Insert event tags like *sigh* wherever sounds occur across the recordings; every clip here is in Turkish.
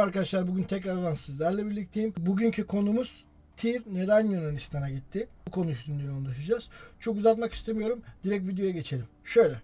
Merhaba arkadaşlar bugün tekrardan sizlerle birlikteyim. Bugünkü konumuz Tir neden Yunanistan'a gitti? Bu konu üstünde yoğunlaşacağız. Çok uzatmak istemiyorum. Direkt videoya geçelim. Şöyle.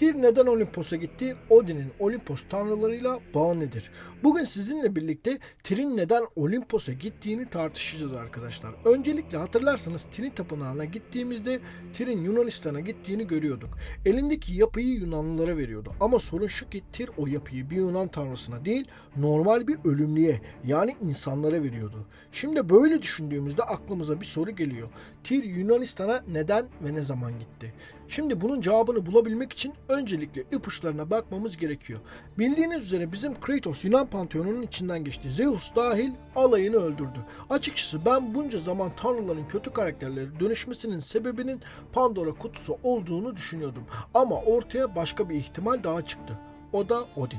Tyr neden Olimpos'a gitti? Odin'in Olimpos tanrılarıyla bağı nedir? Bugün sizinle birlikte Tyr'in neden Olimpos'a gittiğini tartışacağız arkadaşlar. Öncelikle hatırlarsanız Tyr'in tapınağına gittiğimizde Tyr'in Yunanistan'a gittiğini görüyorduk. Elindeki yapıyı Yunanlılara veriyordu. Ama sorun şu ki Tyr o yapıyı bir Yunan tanrısına değil normal bir ölümlüye yani insanlara veriyordu. Şimdi böyle düşündüğümüzde aklımıza bir soru geliyor. Tyr Yunanistan'a neden ve ne zaman gitti? Şimdi bunun cevabını bulabilmek için öncelikle ipuçlarına bakmamız gerekiyor. Bildiğiniz üzere bizim Kratos Yunan panteonunun içinden geçti. Zeus dahil alayını öldürdü. Açıkçası ben bunca zaman tanrıların kötü karakterleri dönüşmesinin sebebinin Pandora kutusu olduğunu düşünüyordum. Ama ortaya başka bir ihtimal daha çıktı. O da Odin.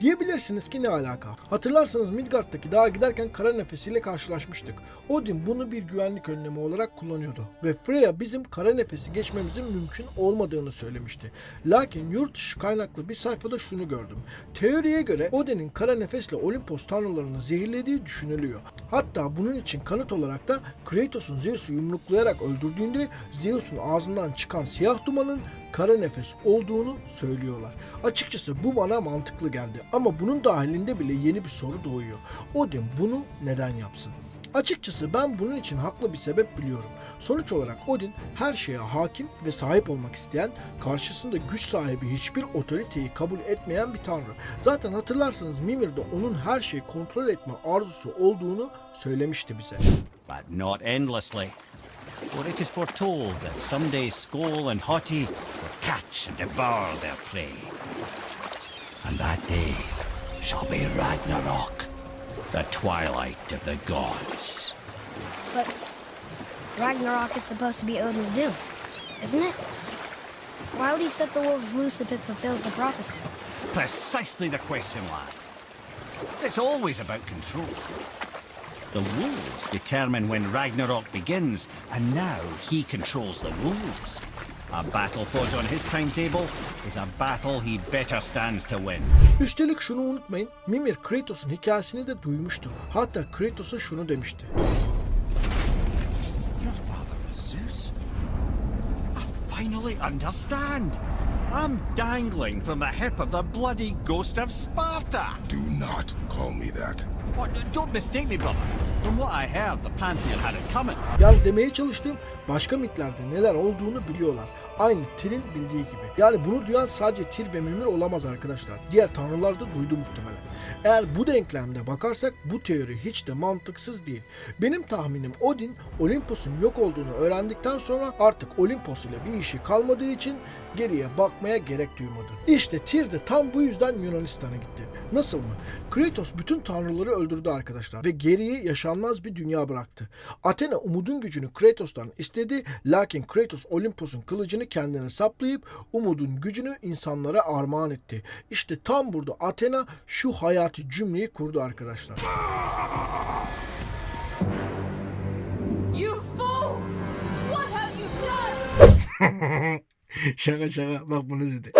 Diyebilirsiniz ki ne alaka? Hatırlarsanız Midgard'daki dağa giderken kara nefesiyle karşılaşmıştık. Odin bunu bir güvenlik önlemi olarak kullanıyordu. Ve Freya bizim kara nefesi geçmemizin mümkün olmadığını söylemişti. Lakin yurt dışı kaynaklı bir sayfada şunu gördüm. Teoriye göre Odin'in kara nefesle Olimpos tanrılarını zehirlediği düşünülüyor. Hatta bunun için kanıt olarak da Kratos'un Zeus'u yumruklayarak öldürdüğünde Zeus'un ağzından çıkan siyah dumanın kara nefes olduğunu söylüyorlar. Açıkçası bu bana mantıklı geldi ama bunun dahilinde bile yeni bir soru doğuyor. Odin bunu neden yapsın? Açıkçası ben bunun için haklı bir sebep biliyorum. Sonuç olarak Odin her şeye hakim ve sahip olmak isteyen, karşısında güç sahibi hiçbir otoriteyi kabul etmeyen bir tanrı. Zaten hatırlarsanız Mimir'de onun her şeyi kontrol etme arzusu olduğunu söylemişti bize. but not endlessly. For it is foretold that someday Skoll and Hoti will catch and devour their prey. And that day shall be Ragnarok, the twilight of the gods. But Ragnarok is supposed to be Odin's doom, isn't it? Why would he set the wolves loose if it fulfills the prophecy? Precisely the question, lad. It's always about control. The wolves determine when Ragnarok begins, and now he controls the wolves. A battle fought on his timetable is a battle he better stands to win. Üstelik şunu unutmayın, Mimir Kratos'un hikayesini de duymuştu. Hatta Kratos'a şunu demişti. Your father was Zeus? I finally understand. I'm dangling from the hip of the bloody ghost of Sparta. Do not call me that. Don't mistake me, brother. From what I heard, the Pantheon had it coming. Yani demeye çalıştığım başka mitlerde neler olduğunu biliyorlar. Aynı Tyr'in bildiği gibi. Yani bunu duyan sadece Tyr ve Mimir olamaz arkadaşlar. Diğer tanrılar da duydu muhtemelen. Eğer bu denklemde bakarsak bu teori hiç de mantıksız değil. Benim tahminim Odin Olimpos'un yok olduğunu öğrendikten sonra artık Olimpos ile bir işi kalmadığı için geriye bakmaya gerek duymadı. İşte Tyr de tam bu yüzden Yunanistan'a gitti. Nasıl mı? Kratos bütün tanrıları öldürdü arkadaşlar ve geriye yaşanmaz bir dünya bıraktı. Athena umudun gücünü Kratos'tan istedi lakin Kratos Olimpos'un kılıcını kendine saplayıp umudun gücünü insanlara armağan etti. İşte tam burada Athena şu hayati cümleyi kurdu arkadaşlar. You fool! What have you done? *laughs* *laughs* şaka şaka bak bunu dedi.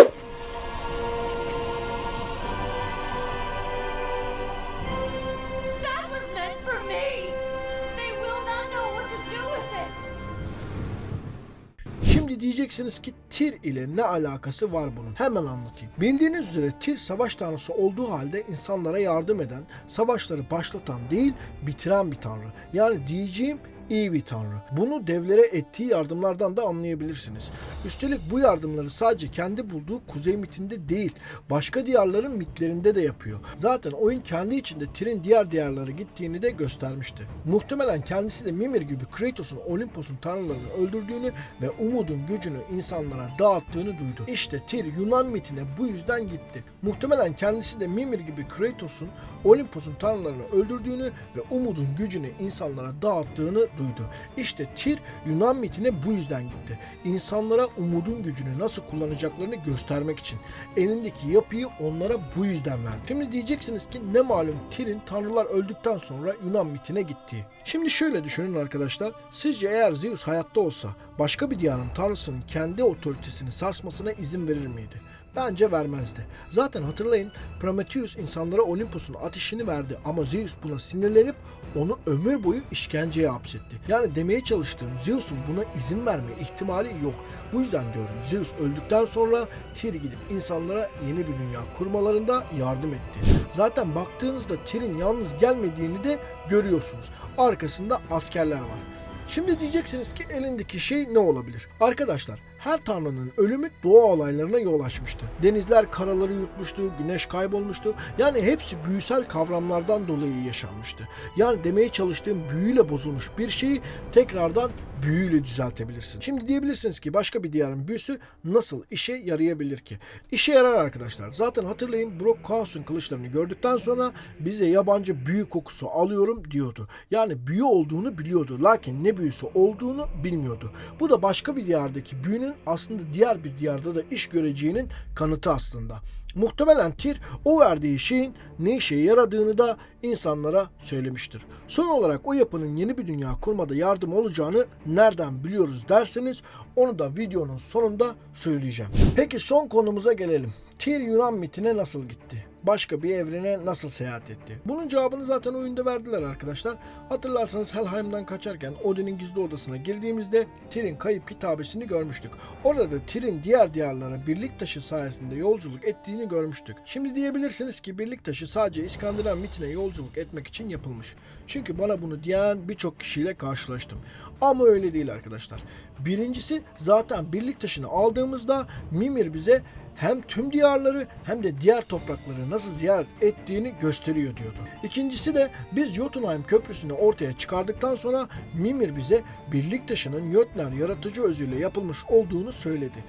Diyeceksiniz ki Tyr ile ne alakası var bunun? Hemen anlatayım. Bildiğiniz üzere Tyr savaş tanrısı olduğu halde insanlara yardım eden, savaşları başlatan değil, bitiren bir tanrı. Yani diyeceğim iyi bir tanrı. Bunu devlere ettiği yardımlardan da anlayabilirsiniz. Üstelik bu yardımları sadece kendi bulduğu kuzey mitinde değil, başka diyarların mitlerinde de yapıyor. Zaten oyun kendi içinde Tyr'in diğer diyarlara gittiğini de göstermişti. Muhtemelen kendisi de Mimir gibi Kratos'un Olimpos'un tanrılarını öldürdüğünü ve umudun gücünü insanlara dağıttığını duydu. İşte Tyr Yunan mitine bu yüzden gitti. Muhtemelen kendisi de Mimir gibi Kratos'un Olimpos'un tanrılarını öldürdüğünü ve umudun gücünü insanlara dağıttığını duydu. İşte Tyr Yunan mitine bu yüzden gitti. İnsanlara umudun gücünü nasıl kullanacaklarını göstermek için. Elindeki yapıyı onlara bu yüzden verdi. Şimdi diyeceksiniz ki ne malum Tyr'in tanrılar öldükten sonra Yunan mitine gittiği. Şimdi şöyle düşünün arkadaşlar. Sizce eğer Zeus hayatta olsa başka bir diyarın tanrısının kendi otoritesini sarsmasına izin verir miydi? Bence vermezdi. Zaten hatırlayın Prometheus insanlara Olympus'un ateşini verdi ama Zeus buna sinirlenip onu ömür boyu işkenceye hapsetti. Yani demeye çalıştığım Zeus'un buna izin verme ihtimali yok. Bu yüzden diyorum Zeus öldükten sonra Tyr gidip insanlara yeni bir dünya kurmalarında yardım etti. Zaten baktığınızda Tyr'in yalnız gelmediğini de görüyorsunuz. Arkasında askerler var. Şimdi diyeceksiniz ki elindeki şey ne olabilir? Arkadaşlar her tanrının ölümü doğa olaylarına yol açmıştı. Denizler karaları yutmuştu, güneş kaybolmuştu. Yani hepsi büyüsel kavramlardan dolayı yaşanmıştı. Yani demeye çalıştığım büyüyle bozulmuş bir şeyi tekrardan büyüyle düzeltebilirsin. Şimdi diyebilirsiniz ki başka bir diyarın büyüsü nasıl işe yarayabilir ki? İşe yarar arkadaşlar. Zaten hatırlayın Brock Kaos'un kılıçlarını gördükten sonra bize yabancı büyü kokusu alıyorum diyordu. Yani büyü olduğunu biliyordu. Lakin ne büyüsü olduğunu bilmiyordu. Bu da başka bir diyardaki büyünün aslında diğer bir diyarda da iş göreceğinin kanıtı aslında. Muhtemelen Tyr o verdiği şeyin ne işe yaradığını da insanlara söylemiştir. Son olarak o yapının yeni bir dünya kurmada yardım olacağını nereden biliyoruz derseniz onu da videonun sonunda söyleyeceğim. Peki son konumuza gelelim. Tyr Yunan mitine nasıl gitti? Başka bir evrene nasıl seyahat etti? Bunun cevabını zaten oyunda verdiler arkadaşlar. Hatırlarsanız Helheim'den kaçarken Odin'in gizli odasına girdiğimizde Tyr'in kayıp kitabesini görmüştük. Orada da Tyr'in diğer diyarlara birlik taşı sayesinde yolculuk ettiğini görmüştük. Şimdi diyebilirsiniz ki birlik taşı sadece İskandinav mitine yolculuk etmek için yapılmış. Çünkü bana bunu diyen birçok kişiyle karşılaştım. Ama öyle değil arkadaşlar. Birincisi zaten birlik taşını aldığımızda Mimir bize hem tüm diyarları hem de diğer toprakları nasıl ziyaret ettiğini gösteriyor diyordu. İkincisi de biz Jotunheim Köprüsü'nü ortaya çıkardıktan sonra Mimir bize birlik taşının Jötner yaratıcı özüyle yapılmış olduğunu söyledi.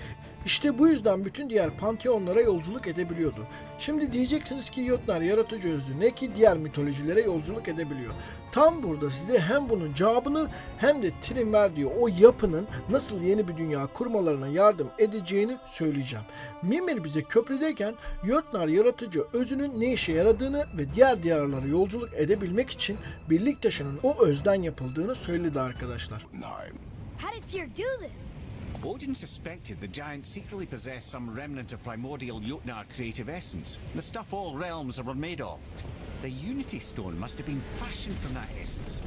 İşte bu yüzden bütün diğer panteonlara yolculuk edebiliyordu. Şimdi diyeceksiniz ki Jötner yaratıcı özü ne ki diğer mitolojilere yolculuk edebiliyor. Tam burada size hem bunun cevabını hem de Tyr'in verdiği o yapının nasıl yeni bir dünya kurmalarına yardım edeceğini söyleyeceğim. Mimir bize köprüdeyken Jötner yaratıcı özünün ne işe yaradığını ve diğer diyarlara yolculuk edebilmek için birlik taşının o özden yapıldığını söyledi arkadaşlar. Nine. How did Tyr do this? Odin suspected the giant secretly possessed some remnant of primordial Jotnar creative essence, the stuff all realms are made of. The Unity Stone must have been fashioned from that essence.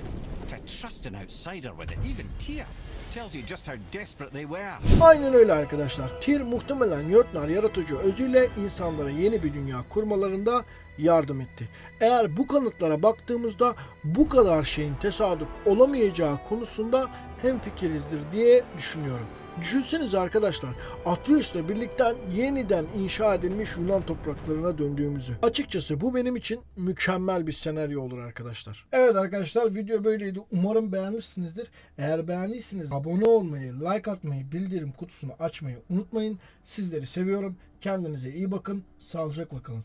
To trust an outsider with it, even Tyr, tells you just how desperate they were. Aynen öyle arkadaşlar. Tyr muhtemelen Jötnar yaratıcı özüyle insanlara yeni bir dünya kurmalarında yardım etti. Eğer bu kanıtlara baktığımızda bu kadar şeyin tesadüf olamayacağı konusunda hemfikirizdir diye düşünüyorum. Düşünsenize arkadaşlar Atreus'la birlikten yeniden inşa edilmiş Yunan topraklarına döndüğümüzü. Açıkçası bu benim için mükemmel bir senaryo olur arkadaşlar. Evet arkadaşlar video böyleydi. Umarım beğenmişsinizdir. Eğer beğendiyseniz abone olmayı, like atmayı, bildirim kutusunu açmayı unutmayın. Sizleri seviyorum. Kendinize iyi bakın. Sağlıcakla kalın.